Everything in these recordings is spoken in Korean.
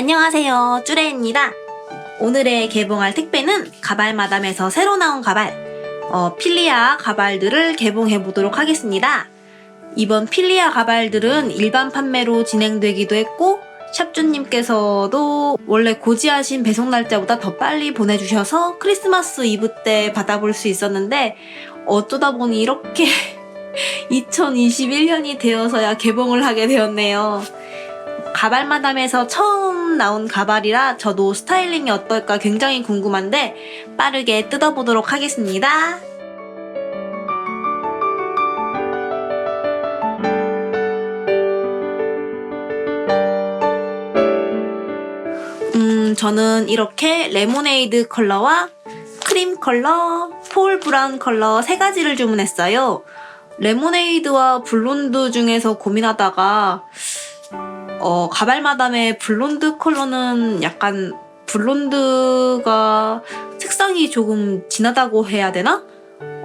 안녕하세요. 쭈레입니다. 오늘의 개봉할 택배는 가발마담에서 새로 나온 가발, 어, 필리아 가발들을 개봉해 보도록 하겠습니다. 이번 필리아 가발들은 일반 판매로 진행되기도 했고, 샵주님께서도 원래 고지하신 배송 날짜보다 더 빨리 보내주셔서 크리스마스 이브 때 받아볼 수 있었는데, 어쩌다 보니 이렇게 2021년이 되어서야 개봉을 하게 되었네요. 가발마담에서 처음 나온 가발이라 저도 스타일링이 어떨까 굉장히 궁금한데 빠르게 뜯어보도록 하겠습니다. 음, 저는 이렇게 레모네이드 컬러와 크림 컬러, 폴 브라운 컬러 세 가지를 주문했어요. 레모네이드와 블론드 중에서 고민하다가 어, 가발 마담의 블론드 컬러는 약간 블론드가 색상이 조금 진하다고 해야 되나?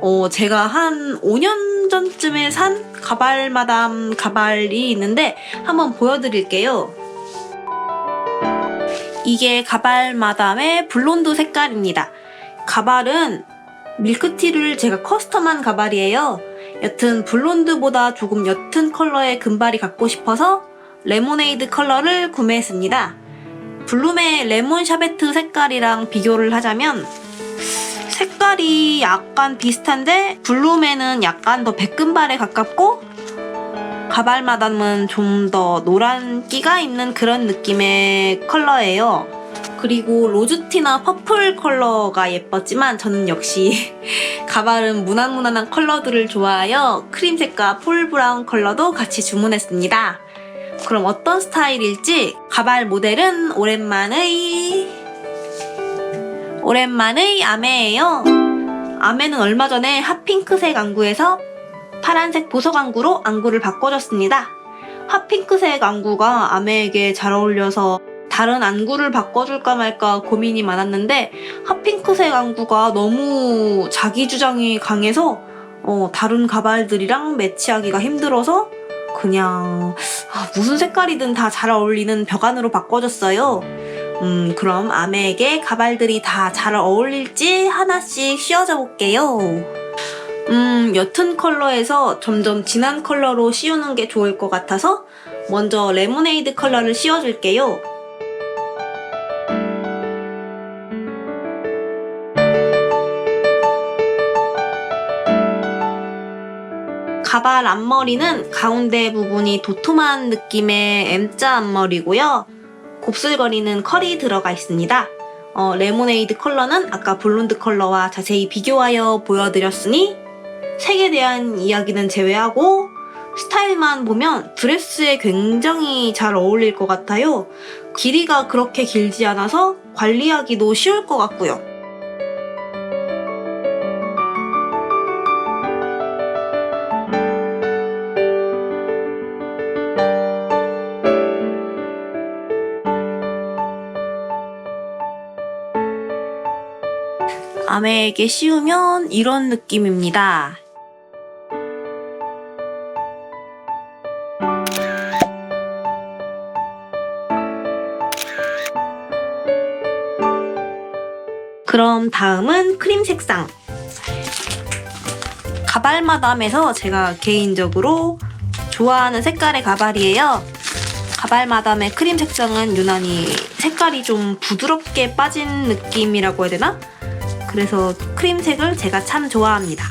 어, 제가 한 5년 전쯤에 산 가발 마담 가발이 있는데 한번 보여드릴게요. 이게 가발 마담의 블론드 색깔입니다. 가발은 밀크티를 제가 커스텀한 가발이에요. 여튼 블론드보다 조금 옅은 컬러의 금발이 갖고 싶어서 레모네이드 컬러를 구매했습니다. 블룸의 레몬 샤베트 색깔이랑 비교를 하자면 색깔이 약간 비슷한데 블룸에는 약간 더 백금발에 가깝고 가발마담은 좀 더 노란 끼가 있는 그런 느낌의 컬러예요. 그리고 로즈티나 퍼플 컬러가 예뻤지만 저는 역시 가발은 무난무난한 컬러들을 좋아하여 크림색과 폴 브라운 컬러도 같이 주문했습니다. 그럼 어떤 스타일일지 가발 모델은 오랜만의 오랜만의 아메예요. 아메는 얼마 전에 핫핑크색 안구에서 파란색 보석 안구로 안구를 바꿔줬습니다. 핫핑크색 안구가 아메에게 잘 어울려서 다른 안구를 바꿔줄까 말까 고민이 많았는데 핫핑크색 안구가 너무 자기 주장이 강해서 어, 다른 가발들이랑 매치하기가 힘들어서 그냥 아, 무슨 색깔이든 다 잘 어울리는 벽안으로 바꿔줬어요. 음, 그럼 아메에게 가발들이 다 잘 어울릴지 하나씩 씌워줘 볼게요. 음, 옅은 컬러에서 점점 진한 컬러로 씌우는 게 좋을 것 같아서 먼저 레모네이드 컬러를 씌워줄게요. 가발 앞머리는 가운데 부분이 도톰한 느낌의 M자 앞머리고요. 곱슬거리는 컬이 들어가 있습니다. 어, 레모네이드 컬러는 아까 블론드 컬러와 자세히 비교하여 보여드렸으니 색에 대한 이야기는 제외하고 스타일만 보면 드레스에 굉장히 잘 어울릴 것 같아요. 길이가 그렇게 길지 않아서 관리하기도 쉬울 것 같고요. 아메에게 씌우면 이런 느낌입니다. 그럼 다음은 크림 색상. 가발마담에서 제가 개인적으로 좋아하는 색깔의 가발이에요. 가발마담의 크림 색상은 유난히 색깔이 좀 부드럽게 빠진 느낌이라고 해야 되나? 그래서 크림색을 제가 참 좋아합니다.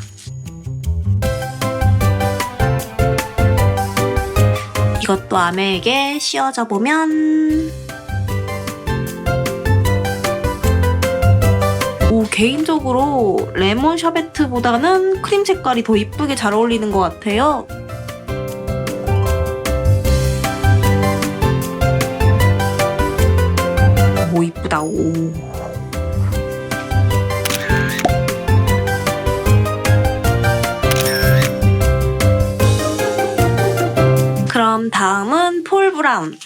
이것도 아메에게 씌워져 보면 오, 개인적으로 레몬 샤베트보다는 크림 색깔이 더 이쁘게 잘 어울리는 것 같아요. 오, 이쁘다, 오. 있는데요.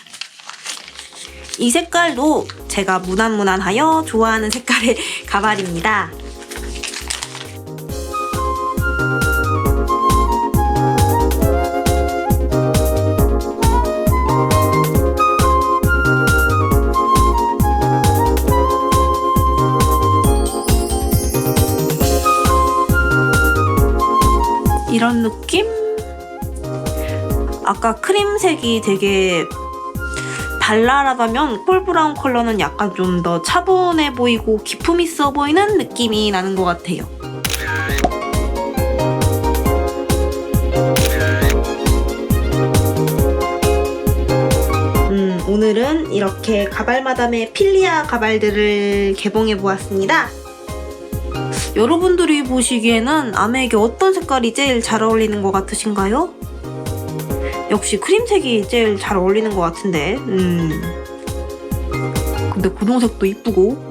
이 색깔도 제가 무난무난하여 좋아하는 색깔의 가발입니다. 이런 느낌? 아까 크림색이 되게 발랄하다면 콜브라운 컬러는 약간 좀 더 차분해 보이고 기품 있어 보이는 느낌이 나는 것 같아요. 음, 오늘은 이렇게 가발마담의 필리아 가발들을 개봉해 보았습니다. 여러분들이 보시기에는 아메에게 어떤 색깔이 제일 잘 어울리는 것 같으신가요? 역시 크림색이 제일 잘 어울리는 것 같은데. 음. 근데 고동색도 이쁘고.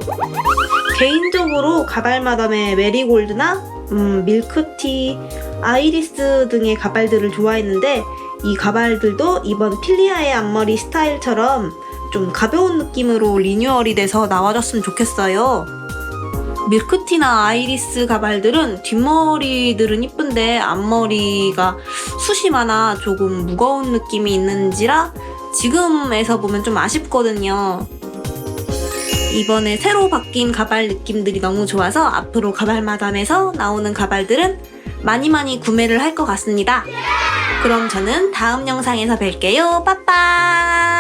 개인적으로 가발마담의 메리골드나 음, 밀크티, 아이리스 등의 가발들을 좋아했는데 이 가발들도 이번 필리아의 앞머리 스타일처럼 좀 가벼운 느낌으로 리뉴얼이 돼서 나와줬으면 좋겠어요. 밀크티나 아이리스 가발들은 뒷머리들은 이쁜데 앞머리가 숱이 많아 조금 무거운 느낌이 있는지라 지금에서 보면 좀 아쉽거든요. 이번에 새로 바뀐 가발 느낌들이 너무 좋아서 앞으로 가발 마담에서 나오는 가발들은 많이 많이 구매를 할 것 같습니다. 그럼 저는 다음 영상에서 뵐게요. 빠빠!